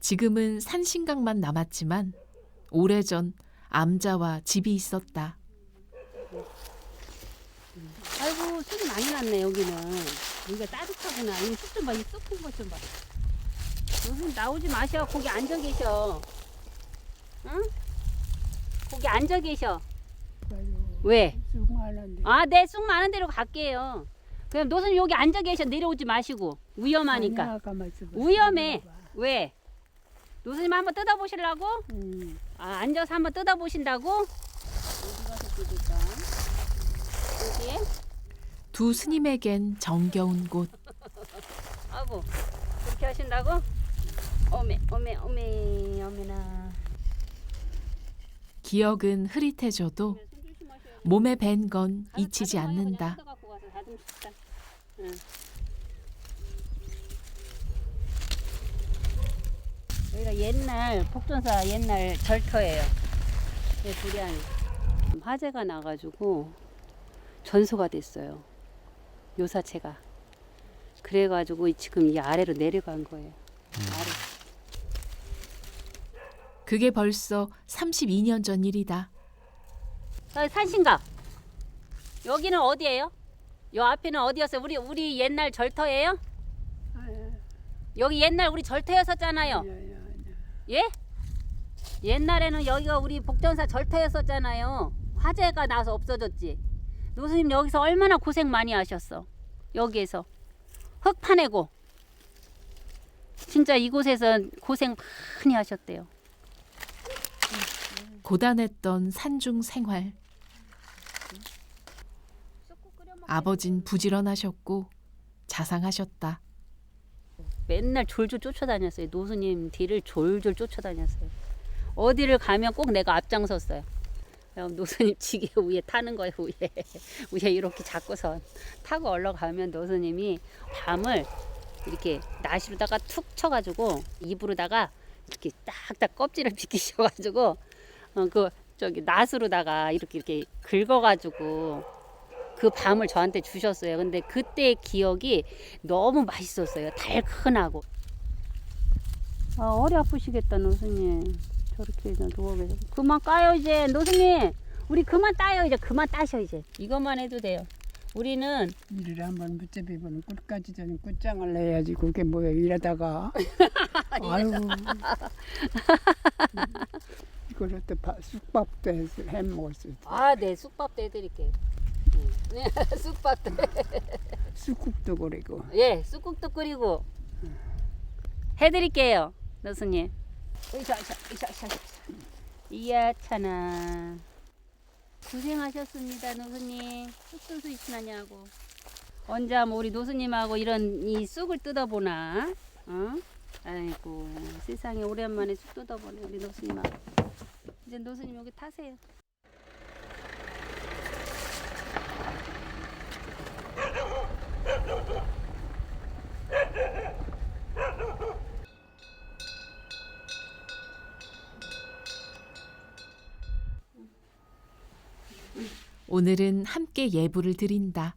지금은 산신강만 남았지만 오래전 암자와 집이 있었다. 아이고 쑥이 많이 났네 여기는 여기가 따뜻하구나 이쑥좀봐이 쑥큰 것 좀봐 여기 나오지 마셔 거기 앉아 계셔 응? 거기 앉아 계셔 왜? 쑥 많은데. 아네 쑥 많은 데로 갈게요 그럼 노선님 여기 앉아 계셔 내려오지 마시고 위험하니까. 위험해. 왜? 노선님 한번 뜯어보시려고? 음. 아 앉아서 한번 뜯어보신다고? 두 스님에겐 정겨운 곳. 아고 그렇게 하신다고? 어메 어메 어메 어메나 기억은 흐릿해져도 몸에 밴 건 잊히지 않는다. 여기가 옛날 폭전사 옛날 절터예요. 네, 두리안이 화재가 나가지고 전소가 됐어요. 요사체가. 그래가지고 지금 이 아래로 내려간 거예요. 아래. 그게 벌써 32년 전 일이다. 아, 산신가. 여기는 어디예요? 요 앞에는 어디였어요? 우리 우리 옛날 절터예요? 아, 예. 여기 옛날 우리 절터였었잖아요. 예? 옛날에는 여기가 우리 복전사 절터였었잖아요. 화재가 나서 없어졌지. 노수님 여기서 얼마나 고생 많이 하셨어. 여기에서 흙 파내고 진짜 이곳에서 고생 많이 하셨대요. 고단했던 산중 생활. 아버진 부지런하셨고 자상하셨다. 맨날 졸졸 쫓아다녔어요. 노수님 뒤를 졸졸 쫓아다녔어요. 어디를 가면 꼭 내가 앞장섰어요. 노수님 지게 위에 타는 거예요. 위에 위에 이렇게 잡고선 타고 올라가면 노수님이 밤을 이렇게 나시로다가 툭 쳐가지고 입으로다가 이렇게 딱딱 껍질을 비키셔가지고 어, 그 저기 낫으로다가 이렇게 이렇게 긁어가지고 그 밤을 저한테 주셨어요. 근데 그때 기억이 너무 맛있었어요. 달큰하고. 아, 허리 아프시겠다, 노수님. 저렇게 누워 계셔. 그만 까요, 이제. 노수님, 우리 그만 따요, 이제. 그만 따셔, 이제. 이것만 해도 돼요. 우리는 일을 한번 붙잡히면 끝까지 저는 끝장을 내야지. 그게 뭐야 이러다가. 아이고. 이걸 또 밥- 쑥밥도 해서 해 먹었어. 아, 네, 쑥밥도 해드릴게요. 응. 네, 쑥밥도. 쑥국도 그리고. 예, 쑥국도 끓이고 해드릴게요, 노수님. 으쌰, 으쌰, 으쌰, 으쌰, 으쌰. 이야, 차나. 고생하셨습니다, 노수님. 쑥 뜯을 수 있으냐고. 언제 한번 우리 노수님하고 이런 이 쑥을 뜯어보나? 어? 아이고, 세상에 오랜만에 쑥 뜯어보네, 우리 노수님하고. 이제 노수님 여기 타세요. 오늘은 함께 예불을 드린다.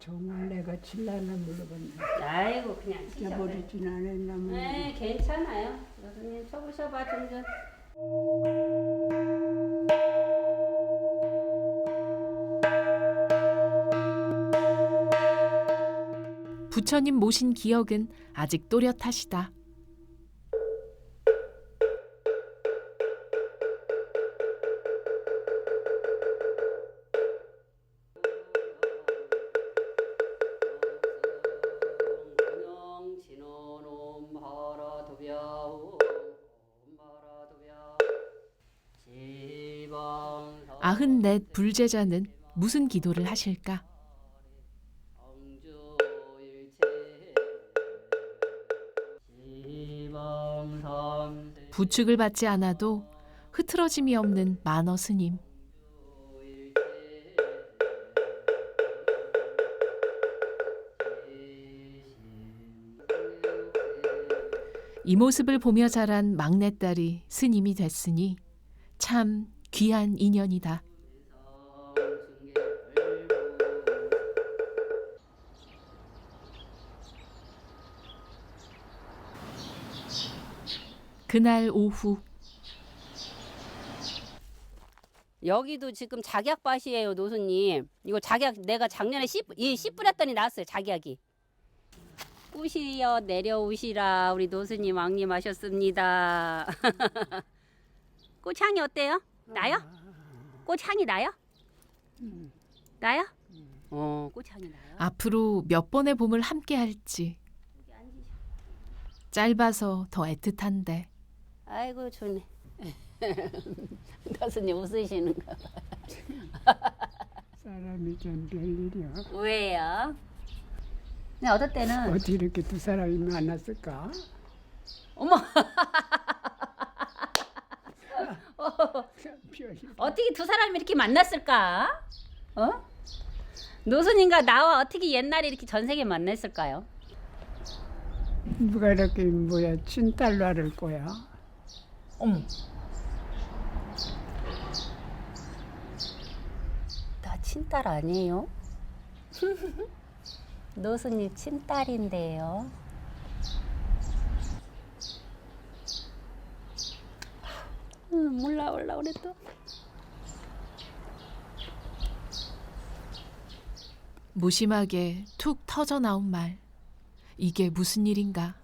정말 내가 질라나 물어봤네. 아이고, 그냥 치셔. 잊어버리진 않았나 뭐. 네, 괜찮아요. 교수님 쳐보셔봐 좀 전. 부처님 모신 기억은 아직 또렷하시다. 아흔넷 불제자는 무슨 기도를 하실까? 부축을 받지 않아도 흐트러짐이 없는 만어 스님. 이 모습을 보며 자란 막내딸이 스님이 됐으니 참 귀한 인연이다. 그날 오후 여기도 지금 작약밭이에요, 노수님. 이거 작약 내가 작년에 씨, 이 씨 뿌렸더니 나왔어요, 작약이. 꽃이여 내려오시라 우리 노수님 왕님 하셨습니다. 꽃향이 어때요? 나요? 꽃향이 나요? 나요? 어, 꽃향이 나요. 앞으로 몇 번의 봄을 함께 할지 짧아서 더 애틋한데 아이고 좋네. 노수님 웃으시는가? 사람이 좀 별일이야. 왜요? 근데 어떨 때는 어디 이렇게 두 사람이 만났을까? 어머 참 별일. 어떻게 두 사람이 이렇게 만났을까? 어? 노순인가 나와 어떻게 옛날에 이렇게 전생에 만났을까요? 누가 이렇게 뭐야 친딸로 하를 거야? 어머. 나 친딸 아니에요? 노순이 친딸인데요. 음, 몰라 올라 그래 또. 무심하게 툭 터져 나온 말 이게 무슨 일인가